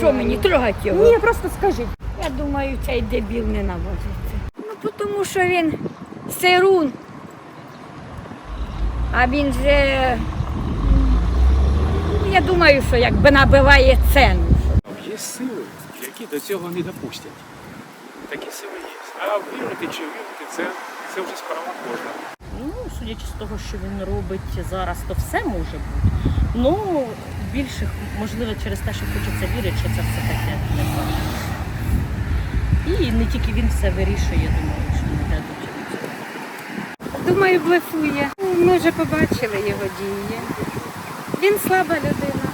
Що мені трогати його? Ні, просто скажіть. Я думаю, цей дебіл не навозиться. Ну, тому що він сирун. А він же, ну, я думаю, що якби набиває ціну. Є сили, які до цього не допустять. Такі сили є. А вірити чи вірити, це, це вже справа кожного. Судячи з того, що він робить зараз, то все може бути. Ну, більше, можливо, через те, що хочеться вірити, що це все таке неправда. І не тільки він все вирішує, думаю, що не треба до цього. Думаю, блефує. Ми вже побачили його дії. Він слаба людина.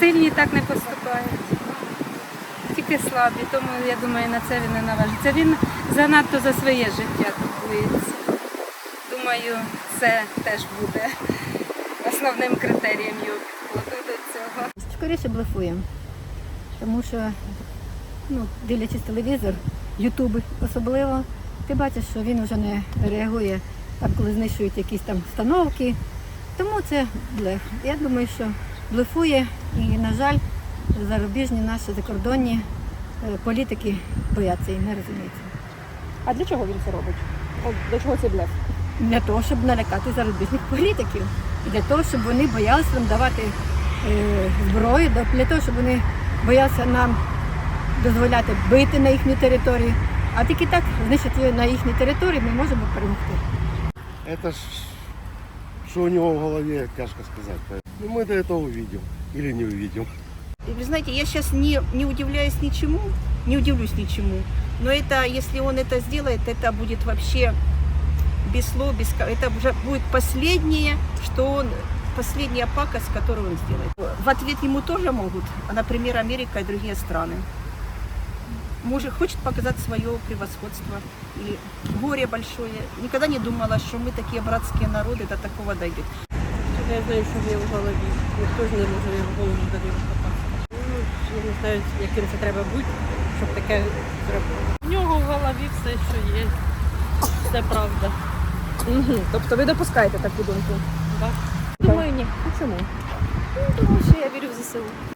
Сильні так не поступають. Тільки слабі, тому я думаю, на це він не наважиться. Він занадто за своє життя турбується. Думаю, це теж буде основним критерієм його підходу до цього. Скоріше блефуємо. Тому що, ну, дивлячись телевізор, Ютуб особливо, ти бачиш, що він вже не реагує там, коли знищують якісь там встановки. Тому це блеф. Я думаю, що блефує і, на жаль, зарубіжні наші закордонні е, політики бояться і не розуміють. А для чого він це робить? От до чого цей блеф? Для того, щоб налякати зарубіжних політиків. І для того, щоб вони боялися нам давати е, зброю, для того, щоб вони боялися нам дозволяти бити на їхню територію. А тільки так знищити на їхній території ми можемо перемогти. Это ж, что у него в голове, тяжко сказать. Ну, мы до этого увидим или не увидим. И Вы знаете, я сейчас не, не удивляюсь ничему, не удивлюсь ничему. Но это, если он это сделает, это будет вообще без слов, без... ка- Это уже будет последнее, что он последняя пакость, которую он сделает. В ответ ему тоже могут, а, например, Америка и другие страны. Может, хочет показать свое превосходство или горе большое. Никогда не думала, что мы такие братские народы до такого дойдет. Я знаю, що в нього в голові. Ніхто ж не може в голову до нього попасти. Ну, я не знаю, яким це треба бути, щоб таке зробити. В нього в голові все, що є. Все правда. Угу. Тобто ви допускаєте таку думку? Так. Думаю, ні. А чому? Тому що я вірю в ЗСУ.